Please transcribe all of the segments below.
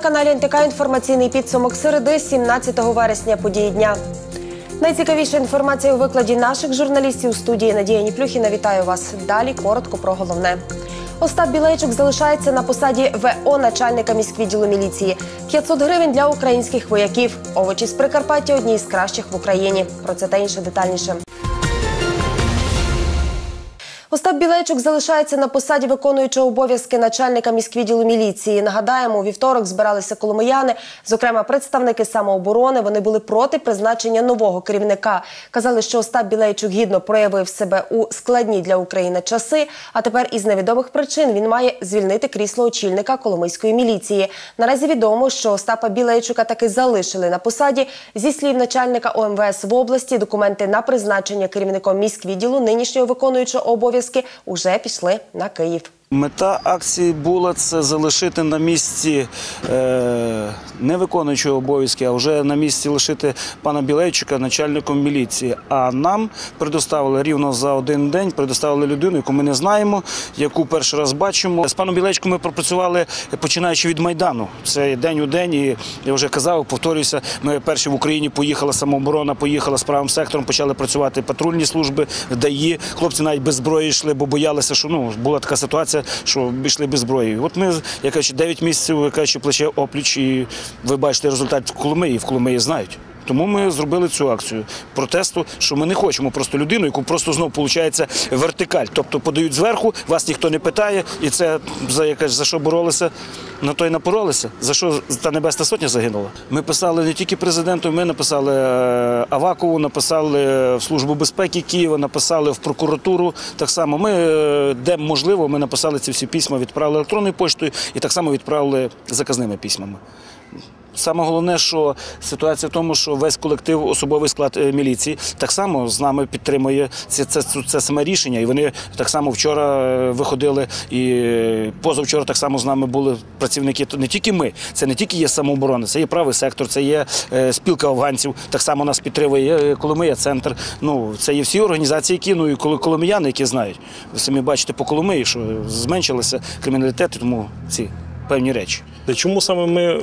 На телеканалі НТК інформаційний підсумок середи 17 вересня події дня. Найцікавіша інформація у викладі наших журналістів у студії Надія Ніплюхіна. Вітаю вас. Далі коротко про головне. Остап Білейчук залишається на посаді ВО начальника міськвідділу міліції. 500 гривень для українських вояків. Овочі з Прикарпаття одні з кращих в Україні. Про це та інше детальніше. Остап Білейчук залишається на посаді виконуючого обов'язки начальника міськвідділу міліції. Нагадаємо, у вівторок збиралися коломияни, зокрема представники самооборони. Вони були проти призначення нового керівника. Казали, що Остап Білейчук гідно проявив себе у складні для України часи. А тепер із невідомих причин він має звільнити крісло очільника Коломийської міліції. Наразі відомо, що Остапа Білейчука таки залишили на посаді. Зі слів начальника ОМВС в області, документи на призначення керівником міськвідділу нинішнього виконуючого обов'язки уже пішли на Київ. Мета акції була це залишити на місці е, не виконуючого обов'язки, а вже на місці лишити пана Білейчука начальником міліції. А нам предоставили рівно за один день предоставили людину, яку ми не знаємо, яку перший раз бачимо. З паном Білейчуком ми пропрацювали починаючи від майдану. Це день у день. І я вже казав, повторююся. Ми перші в Україні поїхала самооборона, поїхала з правим сектором, почали працювати патрульні служби, ДАІ. Хлопці навіть без зброї йшли, бо боялися, що ну була така ситуація що йшли без зброї. От ми, я кажу, 9 місяців, я кажу, плече опліч, і ви бачите результат в Коломиї, в Коломиї знають. Тому ми зробили цю акцію протесту, що ми не хочемо просто людину, яку просто знову виходить вертикаль. Тобто подають зверху, вас ніхто не питає, і це за якась за що боролися, на то й напоролися. За що та небесна сотня загинула. Ми писали не тільки президенту, ми написали е, Авакову, написали в службу безпеки Києва, написали в прокуратуру. Так само ми, е, де можливо, ми написали ці всі письма, відправили електронною поштою і так само відправили заказними письмами. Саме головне, що ситуація в тому, що весь колектив, особовий склад е, міліції так само з нами підтримує це, це, це, саме рішення. І вони так само вчора е, виходили, і е, позавчора так само з нами були працівники. Не тільки ми, це не тільки є самооборона, це є правий сектор, це є спілка афганців. Так само нас підтримує Коломия центр. Ну це є всі організації, які ну і коломияни, які знають. Ви самі бачите по Коломиї, що зменшилися криміналітет, тому ці певні речі. Чому саме ми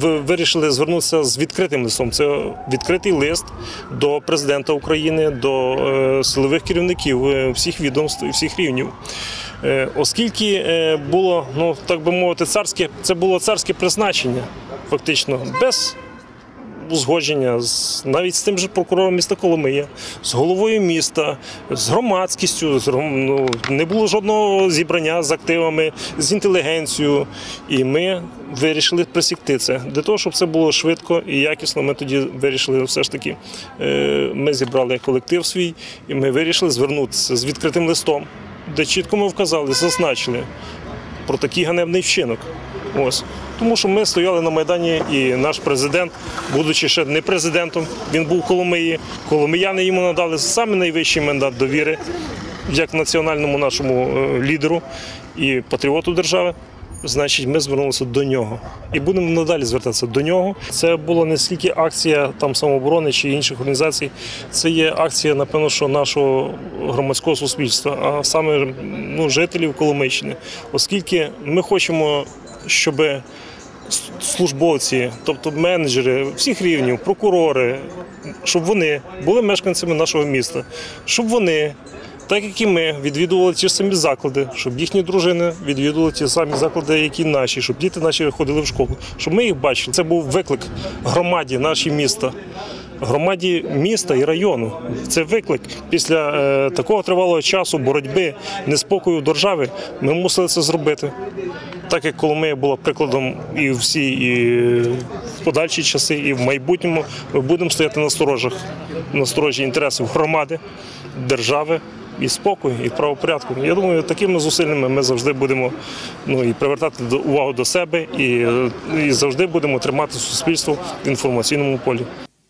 вирішили звернутися з відкритим листом? Це відкритий лист до президента України, до е, силових керівників е, всіх відомств і всіх рівнів. Е, Оскільки було, ну так би мовити, царське, це було царське призначення, фактично, без узгодження з навіть з тим же прокурором міста Коломия, з головою міста, з громадськістю. з ну, не було жодного зібрання з активами, з інтелігенцією. І ми вирішили присікти це. Для того, щоб це було швидко і якісно, ми тоді вирішили все ж таки. е, Ми зібрали колектив свій, і ми вирішили звернутися з відкритим листом, де чітко ми вказали, зазначили про такий ганебний вчинок. Ось. Тому що ми стояли на Майдані, і наш президент, будучи ще не президентом, він був Коломиї. Коломияни йому надали саме найвищий мандат довіри як національному нашому е, лідеру і патріоту держави. Значить, ми звернулися до нього і будемо надалі звертатися до нього. Це була не скільки акція там самооборони чи інших організацій. Це є акція, напевно, що нашого громадського суспільства, а саме ну, жителів Коломийщини, оскільки ми хочемо, щоб службовці, тобто менеджери всіх рівнів, прокурори, щоб вони були мешканцями нашого міста, щоб вони. Так як і ми відвідували ті самі заклади, щоб їхні дружини відвідували ті самі заклади, які наші, щоб діти наші ходили в школу, щоб ми їх бачили. Це був виклик громаді нашої міста, громаді міста і району. Це виклик після е, такого тривалого часу боротьби, неспокою держави. Ми мусили це зробити. Так як Коломия була прикладом і всі, і в подальші часи, і в майбутньому, ми будемо стояти на сторожах, на сторожі інтересів громади, держави і спокою, і правопорядку. Я думаю, такими зусиллями ми завжди будемо ну, і привертати увагу до себе, і, і завжди будемо тримати суспільство в інформаційному полі.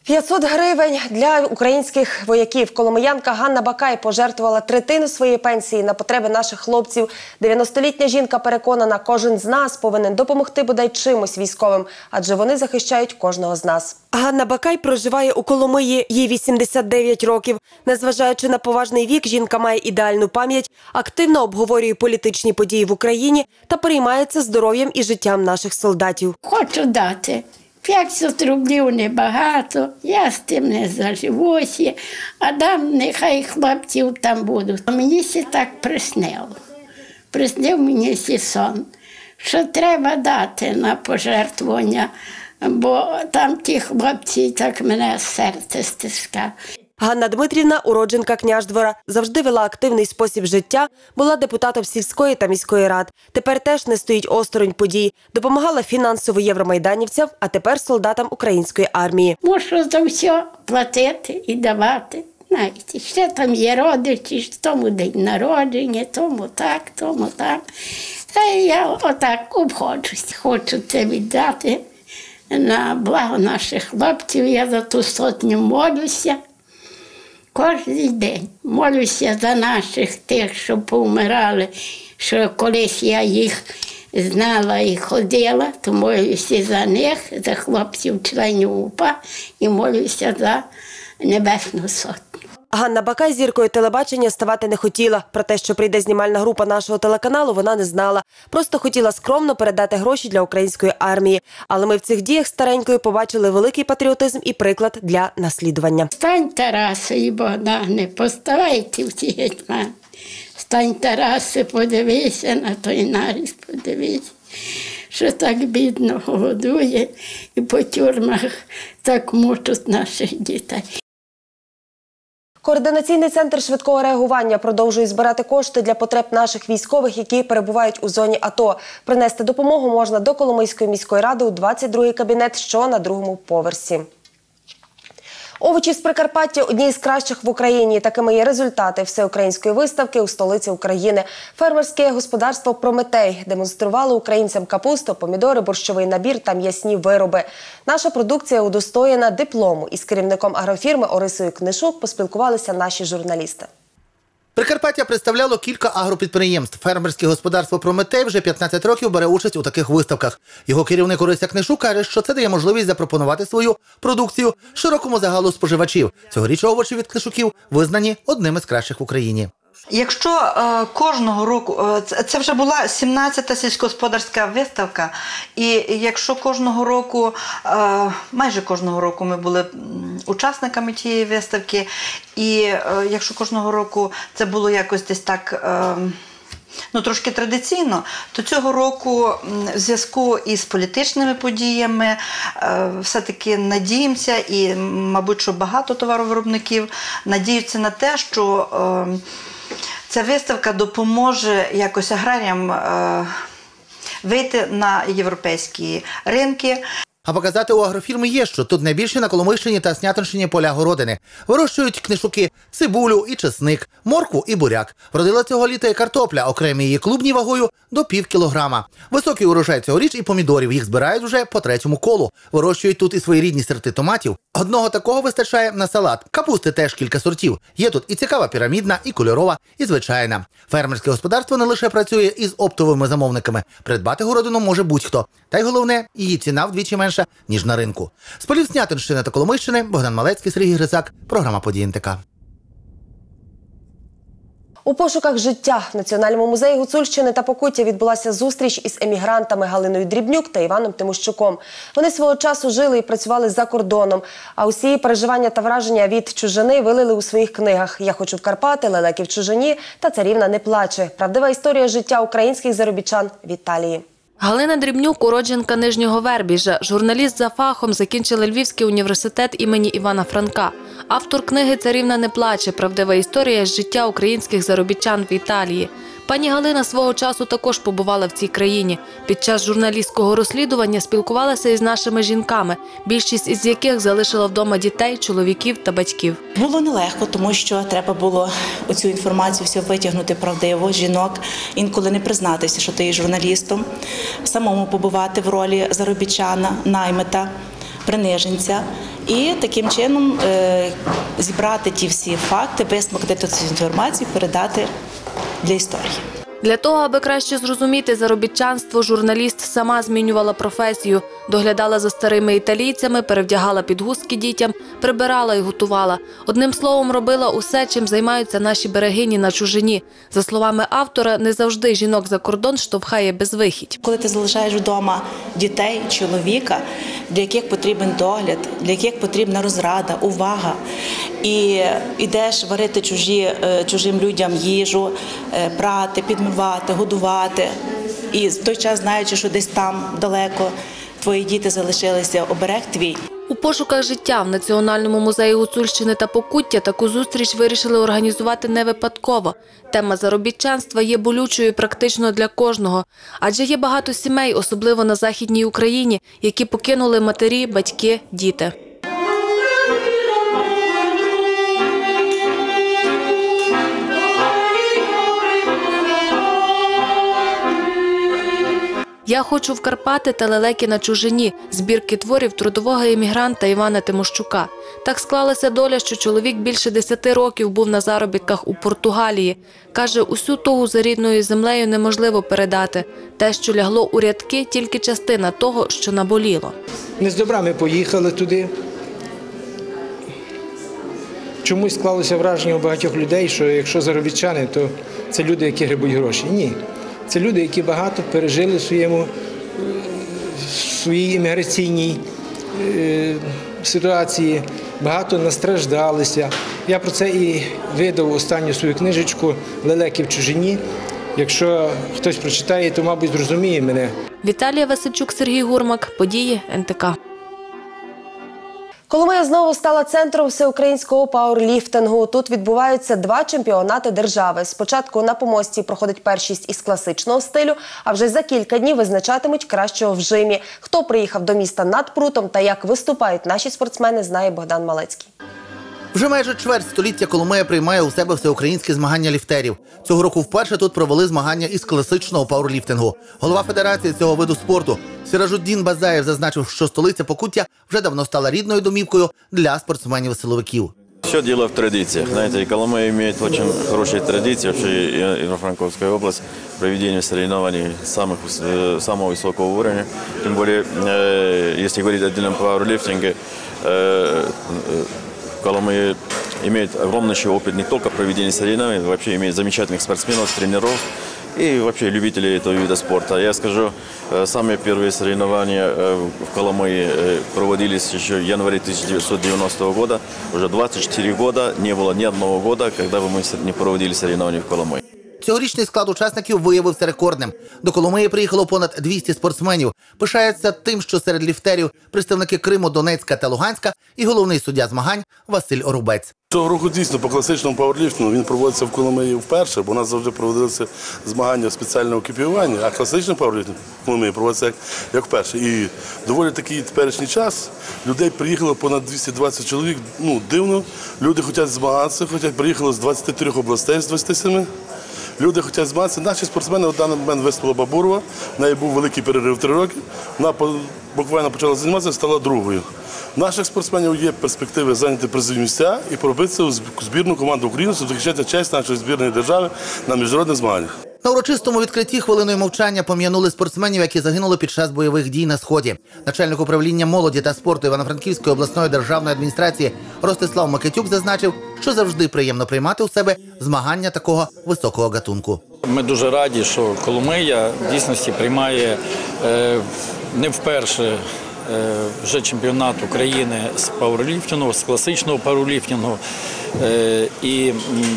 500 гривень для українських вояків. Коломиянка Ганна Бакай пожертвувала третину своєї пенсії на потреби наших хлопців. 90-літня жінка переконана, кожен з нас повинен допомогти бодай чимось військовим, адже вони захищають кожного з нас. Ганна Бакай проживає у Коломиї, їй 89 років. Незважаючи на поважний вік, жінка має ідеальну пам'ять, активно обговорює політичні події в Україні та переймається здоров'ям і життям наших солдатів. Хочу дати. 500 рублів небагато, я з тим не заживуся, а дам нехай хлопців там будуть. Мені ще так приснило. Приснив мені ще сон, що треба дати на пожертвування, бо там ті хлопці так мене серце стискає. Ганна Дмитрівна, уродженка княждвора, завжди вела активний спосіб життя, була депутатом сільської та міської рад. Тепер теж не стоїть осторонь подій. Допомагала фінансово євромайданівцям, а тепер солдатам української армії. Мушу за все платити і давати. Знаєте, ще там є родичі, тому день народження, тому так, тому так. Та я отак обходжусь. Хочу це віддати на благо наших хлопців. Я за ту сотню молюся. Кожен день молюся за наших тих, що повмирали, що колись я їх знала і ходила, то молюся за них, за хлопців, членів УПА і молюся за Небесну Сотню. Ганна Бакай зіркою телебачення ставати не хотіла. Про те, що прийде знімальна група нашого телеканалу, вона не знала. Просто хотіла скромно передати гроші для української армії. Але ми в цих діях старенькою побачили великий патріотизм і приклад для наслідування. Стань Тарасе і Богдане, поставайте всі гетьмани. Стань Тарасе, подивися на той наріс, подивися, що так бідно годує і по тюрмах так мучать наших дітей. Координаційний центр швидкого реагування продовжує збирати кошти для потреб наших військових, які перебувають у зоні АТО. Принести допомогу можна до Коломийської міської ради у 22-й кабінет, що на другому поверсі. Овочі з Прикарпаття одні з кращих в Україні. Такими є результати всеукраїнської виставки у столиці України. Фермерське господарство Прометей демонструвало українцям капусту, помідори, борщовий набір та м'ясні вироби. Наша продукція удостоєна диплому. Із керівником агрофірми Орисою Книшук поспілкувалися наші журналісти. Прикарпаття представляло кілька агропідприємств. Фермерське господарство Прометей вже 15 років бере участь у таких виставках. Його керівник Орися Книшу каже, що це дає можливість запропонувати свою продукцію широкому загалу споживачів. Цьогоріч овочі від Книшуків визнані одними з кращих в Україні. Якщо е, кожного року е, це, вже була 17-та сільськогосподарська виставка, і якщо кожного року, е, майже кожного року ми були учасниками тієї виставки, і е, якщо кожного року це було якось десь так. Е, Ну, трошки традиційно, то цього року в зв'язку із політичними подіями е, все-таки надіємося, і, мабуть, що багато товаровиробників надіються на те, що е, ця виставка допоможе якось аграріям е, вийти на європейські ринки. А показати у агрофірми є, що тут найбільше на Коломийщині та Снятинщині поля городини. Вирощують книжуки, цибулю і чесник, моркву і буряк. Вродила цього літа і картопля, окремі її клубні вагою до пів кілограма. Високий урожай цьогоріч і помідорів. Їх збирають вже по третьому колу. Вирощують тут і свої рідні сорти томатів. Одного такого вистачає на салат. Капусти теж кілька сортів. Є тут і цікава пірамідна, і кольорова, і звичайна. Фермерське господарство не лише працює із оптовими замовниками. Придбати городину може будь-хто. Та й головне, її ціна вдвічі менша, ніж на ринку. З полів та Коломийщини Богдан Малецький, Сергій Грицак. Програма «Події НТК». У пошуках життя в Національному музеї Гуцульщини та Покуття відбулася зустріч із емігрантами Галиною Дрібнюк та Іваном Тимощуком. Вони свого часу жили і працювали за кордоном. А усі переживання та враження від чужини вилили у своїх книгах Я хочу в Карпати, Лелеки в чужині та Царівна не плаче. Правдива історія життя українських заробітчан в Італії. Галина Дрібнюк, уродженка Нижнього Вербіжа, журналіст за фахом, закінчила Львівський університет імені Івана Франка. Автор книги Царівна не плаче. Правдива історія з життя українських заробітчан в Італії. Пані Галина свого часу також побувала в цій країні. Під час журналістського розслідування спілкувалася із нашими жінками, більшість із яких залишила вдома дітей, чоловіків та батьків. Було нелегко, тому що треба було оцю інформацію всю витягнути правдиво жінок, інколи не признатися, що ти є журналістом, самому побувати в ролі заробітчана, наймита. Приниженця, і таким чином е, зібрати ті всі факти, висмокти цю інформацію, передати для історії. Для того, аби краще зрозуміти заробітчанство, журналіст сама змінювала професію, доглядала за старими італійцями, перевдягала підгузки дітям, прибирала і готувала. Одним словом, робила усе, чим займаються наші берегині на чужині. За словами автора, не завжди жінок за кордон штовхає безвихідь. Коли ти залишаєш вдома дітей, чоловіка, для яких потрібен догляд, для яких потрібна розрада, увага, і йдеш варити чужі, е, чужим людям їжу, е, прати, підмивати, годувати. І в той час, знаючи, що десь там далеко твої діти залишилися, оберег твій. У пошуках життя в Національному музеї Гуцульщини та Покуття таку зустріч вирішили організувати не випадково. Тема заробітчанства є болючою практично для кожного, адже є багато сімей, особливо на Західній Україні, які покинули матері, батьки, діти. Я хочу в Карпати та лелеки на чужині збірки творів трудового емігранта Івана Тимощука. Так склалася доля, що чоловік більше десяти років був на заробітках у Португалії. Каже, усю тугу за рідною землею неможливо передати. Те, що лягло у рядки, тільки частина того, що наболіло. Не з добра ми поїхали туди. Чомусь склалося враження у багатьох людей, що якщо заробітчани, то це люди, які грибуть гроші. Ні. Це люди, які багато пережили в своєму своїй імміграційній е, ситуації, багато настраждалися. Я про це і видав останню свою книжечку Лелеки в чужині. Якщо хтось прочитає, то, мабуть, зрозуміє мене. Віталія Васильчук, Сергій Гурмак. Події НТК. Коломия знову стала центром всеукраїнського пауерліфтингу. Тут відбуваються два чемпіонати держави. Спочатку на помості проходить першість із класичного стилю, а вже за кілька днів визначатимуть кращого в жимі. Хто приїхав до міста над прутом та як виступають наші спортсмени, знає Богдан Малецький. Вже майже чверть століття Коломия приймає у себе всеукраїнські змагання ліфтерів. Цього року вперше тут провели змагання із класичного пауерліфтингу. Голова федерації цього виду спорту Сіражуддін Базаєв зазначив, що столиця Покуття вже давно стала рідною домівкою для спортсменів-силовиків. Все дело в традициях. Знаете, и Коломия имеет очень хорошие традиции, вообще и Ивано-Франковская область, проведение соревнований самых, выс- э, самого высокого уровня. Тем более, э, если говорить о отдельном пауэрлифтинге, э, э, Коломия имеет огромнейший опыт не только проведения соревнований, вообще имеет замечательных спортсменов, тренеров и вообще любителей этого вида спорта. Я скажу, э, самые первые соревнования э, в Коломые э, проводились еще в январе 1990 года. Уже 24 года не было ни одного года, когда бы мы с- не проводили соревнования в Коломые. Цьогорічний склад учасників виявився рекордним. До Коломиї приїхало понад 200 спортсменів. Пишається тим, що серед ліфтерів представники Криму, Донецька та Луганська і головний суддя змагань Василь Орубець. Цього року дійсно по класичному пауерліфтингу він проводиться в Коломиї вперше, бо у нас завжди проводилися змагання в спеціальному екіпіруванні, а класичний пауерліфтинг в Коломиї проводиться як, як вперше. І доволі такий теперішній час людей приїхало понад 220 чоловік. Ну, дивно, люди хочуть змагатися, хочуть приїхало з 23 областей, з 27. Люди хочуть змагатися. Наші спортсмени в даний момент виступила Бабурова. В неї був великий перерив три роки. Вона буквально почала займатися, стала другою. Наших спортсменів є перспективи зайняти призові місця і пробитися у збірну команду України, щоб захищати честь нашої збірної держави на міжнародних змаганнях. На урочистому відкритті хвилиною мовчання пом'янули спортсменів, які загинули під час бойових дій на сході. Начальник управління молоді та спорту Івано-Франківської обласної державної адміністрації Ростислав Макетюк зазначив, що завжди приємно приймати у себе змагання такого високого гатунку. Ми дуже раді, що Коломия в дійсності приймає е, не вперше вже чемпіонат України з пауерліфтингу, з класичного пауерліфтингу. Е, і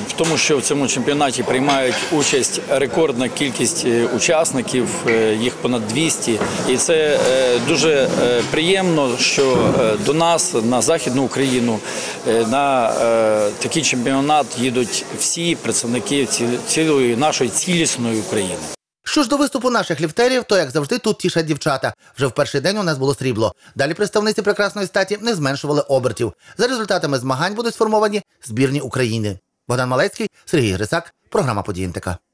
в тому, що в цьому чемпіонаті приймають участь рекордна кількість е, учасників, е, їх понад 200. І це е, дуже е, приємно, що е, до нас на Західну Україну е, на е, такий чемпіонат їдуть всі представники ці- цілої нашої цілісної України. Що ж до виступу наших ліфтерів, то як завжди тут тішать дівчата. Вже в перший день у нас було срібло. Далі представниці прекрасної статі не зменшували обертів. За результатами змагань будуть сформовані збірні України. Богдан Малецький, Сергій Грисак, програма «Події НТК».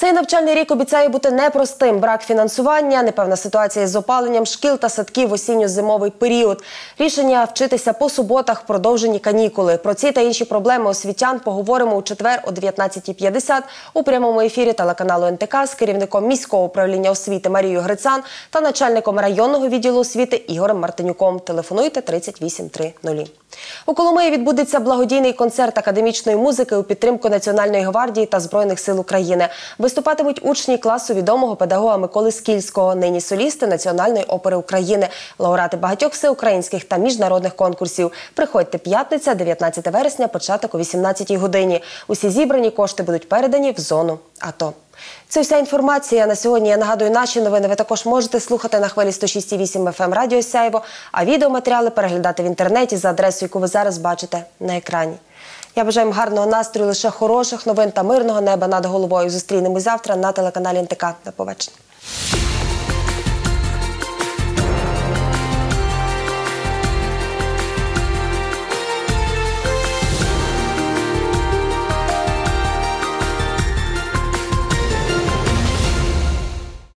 Цей навчальний рік обіцяє бути непростим. Брак фінансування, непевна ситуація з опаленням шкіл та садків в осінньо-зимовий період. Рішення вчитися по суботах, продовжені канікули. Про ці та інші проблеми освітян поговоримо у четвер о 19.50 у прямому ефірі телеканалу НТК з керівником міського управління освіти Марією Грицан та начальником районного відділу освіти Ігорем Мартинюком. Телефонуйте 3830. У Коломиї відбудеться благодійний концерт академічної музики у підтримку Національної гвардії та Збройних сил України. Виступатимуть учні класу відомого педагога Миколи Скільського, нині солісти Національної опери України, лауреати багатьох всеукраїнських та міжнародних конкурсів. Приходьте п'ятниця, 19 вересня, початок о 18 годині. Усі зібрані кошти будуть передані в зону АТО. Це вся інформація на сьогодні. Я нагадую, наші новини ви також можете слухати на хвилі 106,8 FM Радіо Сяйво, а відеоматеріали переглядати в інтернеті за адресою, яку ви зараз бачите на екрані. Я бажаю їм гарного настрою, лише хороших новин та мирного неба над головою. Зустрінемось завтра на телеканалі НТК. До побачення.